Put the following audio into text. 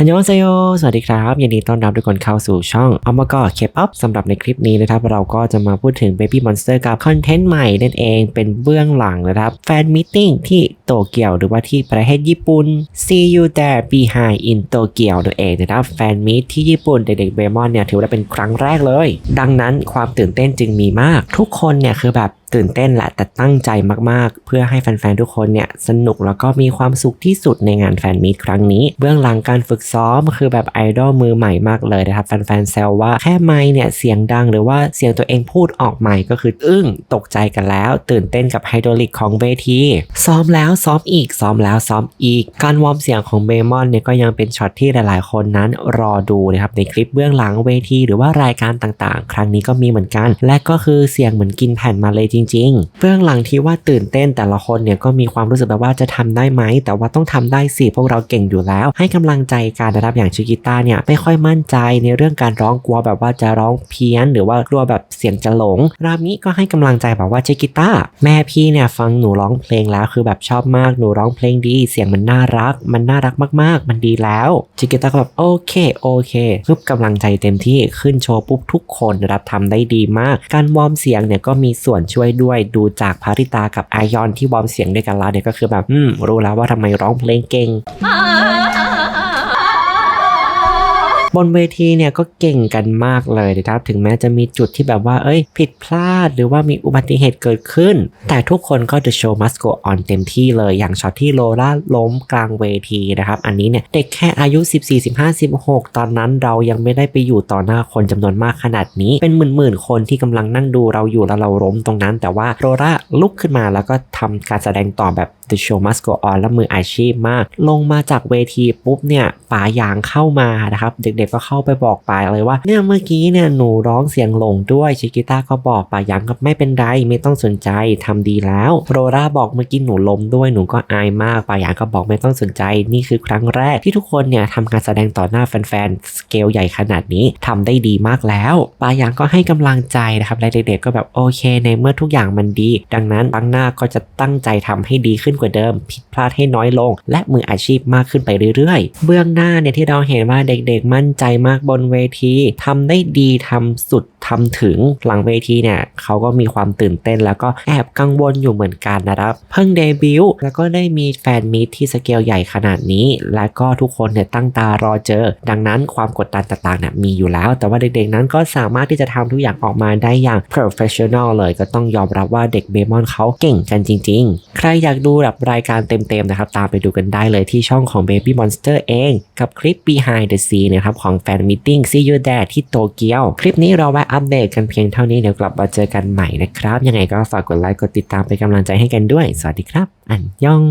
ฮันยองเซโยสวัสดีครับยินดีต้อนรับทุกคนเข้าสู่ช่องอมกอเคป๊อปสำหรับในคลิปนี้นะครับ เราก็จะมาพูดถึง Baby Monster กับคอนเทนต์ใหม่นั่นเองเป็นเบื้องหลังนะครับ แฟนมิทติ้งที่โตเกียวหรือว่าที่ประเทศญี่ปุ่น See you there behind in Tokyo นั่นเองนะครับ แฟนมิตที่ญี่ปุ่นเด็กๆเบมอนเนี่ยถือว่าเป็นครั้งแรกเลย ดังนั้นความตื่นเต้นจึงมีมาก ทุกคนเนี่ยคือแบบตื่นเต้นแหละแต่ตั้งใจมากๆ เพื่อให้แฟนๆ ทุกคนเนี่ยสนุกแล้วก็มีความสุขที่สุดในงานแฟนมีตครั้งนี้ เบื้องหลังการฝึกซ้อมคือแบบไอดอลมือใหม่มากเลยนะครับแฟนๆแซวว่าแค่ไมค์เนี่ยเสียงดังหรือว่าเสียงตัวเองพูดออกใหม่ก็คืออึ้งตกใจกันแล้ว ตื่นเต้นกับไฮดรอลิกของเวทีซ้อมแล้วซ้อมอีกซ้อมแล้วซ้อมอีก การวอร์มเสียงของเบมอนเนี่ยก็ยังเป็นช็อตที่หลายๆ คนนั้นรอดูนะครับในคลิปเบื้องหลังเวทีหรือว่ารายการต่างๆ ครั้งนี้ก็มีเหมือนกัน และก็คือเสียงเหมือนกินแผ่นมาเลยจริง ๆ เบื้องหลังที่ว่าตื่นเต้นแต่ละคนเนี่ยก็มีความรู้สึกแบบว่าจะทำได้ไหม แต่ว่าต้องทำได้สิพวกเราเก่งอยู่แล้ว ให้กำลังใจการนะครับอย่างชิกิต้าเนี่ยไม่ค่อยมั่นใจในเรื่องการร้องกลัวแบบว่าจะร้องเพี้ยน หรือว่ากลัวแบบเสียงจะหลง รามิก็ให้กำลังใจแบบว่าชิกิต้าแม่พี่เนี่ยฟังหนูร้องเพลงแล้วคือแบบชอบมากหนูร้องเพลงดี เสียงมันน่ารัก มันน่ารักมากๆ มันดีแล้วชิกิต้าก็แบบโอเคโอเคฮึบกำลังใจเต็มที่ขึ้นโชว์ปุ๊บทุกคนนะครับทำได้ดีมาก การวอร์มเสียงเนี่ยก็มีส่วนช่วยด้วยดูจากพาริตากับอายอนที่วอร์มเสียงด้วยกันแล้วเนี่ยก็คือแบบอืมรู้แล้วว่าทำไมร้องเพลงเก่ง บนเวทีเนี่ยก็เก่งกันมากเลยนะครับถึงแม้จะมีจุดที่แบบว่าเอ้ย ผิดพลาดหรือว่ามีอุบัติเหตุเกิดขึ้น แต่ทุกคนก็ The show must go on เต็มที่เลยอย่างช็อตที่โลล่าล้มกลางเวทีนะครับอันนี้เนี่ยเด็กแค่อายุ 14 15 16 ตอนนั้นเรายังไม่ได้ไปอยู่ต่อหน้าคนจำนวนมากขนาดนี้ เป็นหมื่นๆคนที่กำลังนั่งดูเราอยู่แล้วเราล้มตรงนั้น แต่ว่าโลล่าลุกขึ้นมาแล้วก็ทำการแสดงต่อแบบ The show must go on และมืออาชีพมาก ลงมาจากเวทีปุ๊บเนี่ยป๋ายางเข้ามานะครับเด็กก็เข้าไปบอกป๋าเลยว่าเนี่ยเมื่อกี้เนี่ยหนูร้องเสียงหลงด้วยชิกิต้าก็บอกปายางก็ไม่เป็นไรไม่ต้องสนใจทำดีแล้วโรราบอกเมื่อกี้หนูล้มด้วยหนูก็อายมากปายางก็บอกไม่ต้องสนใจนี่คือครั้งแรกที่ทุกคนเนี่ยทำการแสดงต่อหน้าแฟนๆสเกลใหญ่ขนาดนี้ทำได้ดีมากแล้วปายางก็ให้กำลังใจนะครับและเด็กๆก็แบบโอเค ในเมื่อทุกอย่างมันดี ดังนั้นครั้งหน้าก็จะตั้งใจทำให้ดีขึ้นกว่าเดิม ผิดพลาดให้น้อยลง และมืออาชีพมากขึ้นไปเรื่อยๆ เบื้องหน้าเนี่ยที่เราเห็นว่าเด็กๆมั่นใจมากบนเวทีทำได้ดีทำสุดทำถึงหลังเวทีเนี่ยเขาก็มีความตื่นเต้น แล้วก็แอบกังวลอยู่เหมือนกันนะครับ เพิ่งเดบิวต์แล้วก็ได้มีแฟนมีตที่สเกลใหญ่ขนาดนี้ และก็ทุกคนเนี่ยตั้งตารอเจอ ดังนั้นความกดดันต่างๆเนี่ยมีอยู่แล้ว แต่ว่าเด็กๆนั้นก็สามารถที่จะทำทุกอย่างออกมาได้อย่าง professional เลยก็ต้องยอมรับว่าเด็กเบมอนเขาเก่งกันจริง ๆ ใครอยากดูแบบรายการเต็มๆนะครับตามไปดูกันได้เลยที่ช่องของ Baby Monster เอง กับคลิป behind the scene นะครับของแฟนมิทติ้ง See You There ที่โตเกียว คลิปนี้เราแวะอัปเดตกันเพียงเท่านี้เดี๋ยวกลับมาเจอกันใหม่นะครับ ยังไงก็ฝากกดไลค์กดติดตามเป็นกำลังใจให้กันด้วย สวัสดีครับ อันยอง